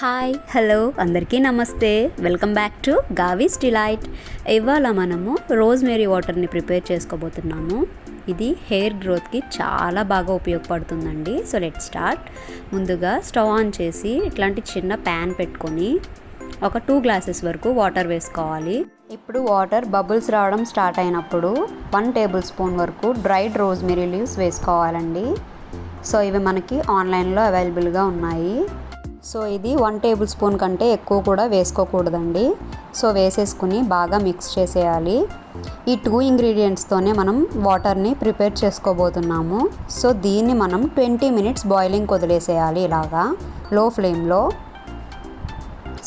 Hi hello అందరికీ నమస్తే. Welcome back to Gavi's delight. ఇవాళ మనము రోజ్మేరీ వాటర్ని ప్రిపేర్ చేసుకోబోతున్నాము. ఇది హెయిర్ గ్రోత్కి చాలా బాగా ఉపయోగపడుతుందండి. So let start. ముందుగా స్టవ్ ఆన్ చేసి ఇట్లాంటి చిన్న ప్యాన్ పెట్టుకొని ఒక టూ గ్లాసెస్ వరకు వాటర్ వేసుకోవాలి. ఇప్పుడు వాటర్ బబుల్స్ రావడం స్టార్ట్ అయినప్పుడు వన్ టేబుల్ స్పూన్ వరకు డ్రైడ్ రోజ్మెరీ లీవ్స్ వేసుకోవాలండి. సో ఇవి మనకి ఆన్లైన్లో అవైలబుల్గా ఉన్నాయి. సో ఇది వన్ టేబుల్ స్పూన్ కంటే ఎక్కువ కూడా వేసుకోకూడదండి. సో వేసేసుకుని బాగా మిక్స్ చేసేయాలి. ఈ టూ ఇంగ్రీడియంట్స్తోనే మనం వాటర్ని ప్రిపేర్ చేసుకోబోతున్నాము. సో దీన్ని మనం ట్వంటీ మినిట్స్ బాయిలింగ్ వదిలేసేయాలి ఇలాగా లో ఫ్లేమ్లో.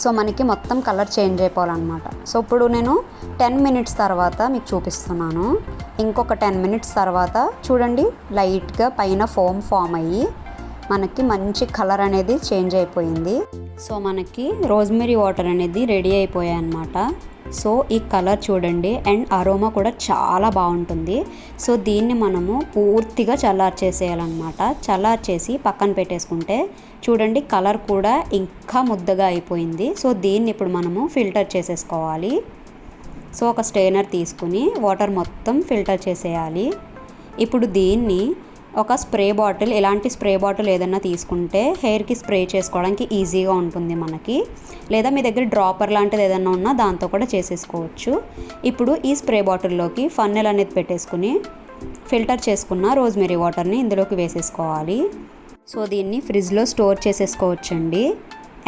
సో మనకి మొత్తం కలర్ చేంజ్ అయిపోవాలన్నమాట. సో ఇప్పుడు నేను టెన్ మినిట్స్ తర్వాత మీకు చూపిస్తున్నాను. ఇంకొక టెన్ మినిట్స్ తర్వాత చూడండి లైట్గా పైన ఫోమ్ ఫామ్ అయ్యి మనకి మంచి కలర్ అనేది చేంజ్ అయిపోయింది. సో మనకి రోజ్మెరీ వాటర్ అనేది రెడీ అయిపోయాయి అనమాట సో ఈ కలర్ చూడండి అండ్ అరోమా కూడా చాలా బాగుంటుంది. సో దీన్ని మనము పూర్తిగా చల్లార్చేసేయాలన్నమాట. చల్లార్చేసి పక్కన పెట్టేసుకుంటే చూడండి కలర్ కూడా ఇంకా ముద్దగా అయిపోయింది. సో దీన్ని ఇప్పుడు మనము ఫిల్టర్ చేసేసుకోవాలి. సో ఒక స్టెయినర్ తీసుకుని వాటర్ మొత్తం ఫిల్టర్ చేసేయాలి. ఇప్పుడు దీన్ని ఒక స్ప్రే బాటిల్ ఇలాంటి స్ప్రే బాటిల్ ఏదైనా తీసుకుంటే హెయిర్కి స్ప్రే చేసుకోవడానికి ఈజీగా ఉంటుంది మనకి. లేదా మీ దగ్గర డ్రాపర్ లాంటిది ఏదైనా ఉన్నా దాంతో కూడా చేసేసుకోవచ్చు. ఇప్పుడు ఈ స్ప్రే బాటిల్లోకి ఫన్నెల్ అనేది పెట్టేసుకుని ఫిల్టర్ చేసుకున్న రోజ్మెరీ వాటర్ని ఇందులోకి వేసేసుకోవాలి. సో దీన్ని ఫ్రిడ్జ్లో స్టోర్ చేసేసుకోవచ్చండి.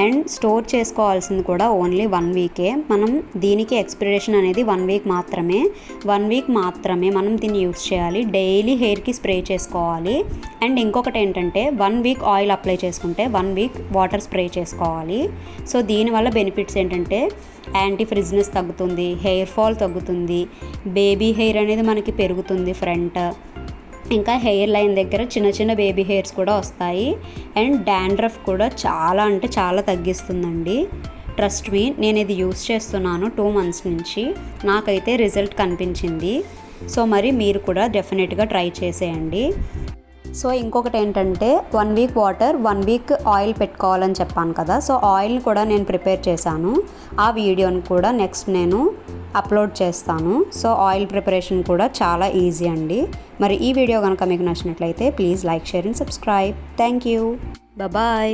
అండ్ స్టోర్ చేసుకోవాల్సింది కూడా ఓన్లీ వన్ వీకే. మనం దీనికి ఎక్స్పిరేషన్ అనేది వన్ వీక్ మాత్రమే. వన్ వీక్ మాత్రమే మనం దీన్ని యూస్ చేయాలి. డైలీ హెయిర్కి స్ప్రే చేసుకోవాలి. అండ్ ఇంకొకటి ఏంటంటే వన్ వీక్ ఆయిల్ అప్లై చేసుకుంటే వన్ వీక్ వాటర్ స్ప్రే చేసుకోవాలి. సో దీనివల్ల బెనిఫిట్స్ ఏంటంటే యాంటీ ఫ్రిజ్నెస్ తగ్గుతుంది హెయిర్ ఫాల్ తగ్గుతుంది బేబీ హెయిర్ అనేది మనకి పెరుగుతుంది ఫ్రంట్. ఇంకా హెయిర్ లైన్ దగ్గర చిన్న చిన్న బేబీ హెయిర్స్ కూడా వస్తాయి. అండ్ డాండ్రఫ్ కూడా చాలా అంటే చాలా తగ్గిస్తుందండి. ట్రస్ట్ మీ నేను ఇది యూస్ చేస్తున్నాను టూ మంత్స్ నుంచి. నాకైతే రిజల్ట్ కనిపించింది. సో మరి మీరు కూడా డెఫినెట్గా ట్రై చేసేయండి. సో ఇంకొకటి ఏంటంటే one week water one week oil పెట్టుకోవాలని చెప్పాను కదా. సో ఆయిల్ని కూడా నేను ప్రిపేర్ చేశాను. ఆ వీడియోని కూడా నెక్స్ట్ నేను అప్లోడ్ చేస్తాను. సో ఆయిల్ ప్రిపరేషన్ కూడా చాలా ఈజీ అండి. మరి ఈ వీడియో కనుక మీకు నచ్చినట్లయితే please like share and subscribe. Thank you. Bye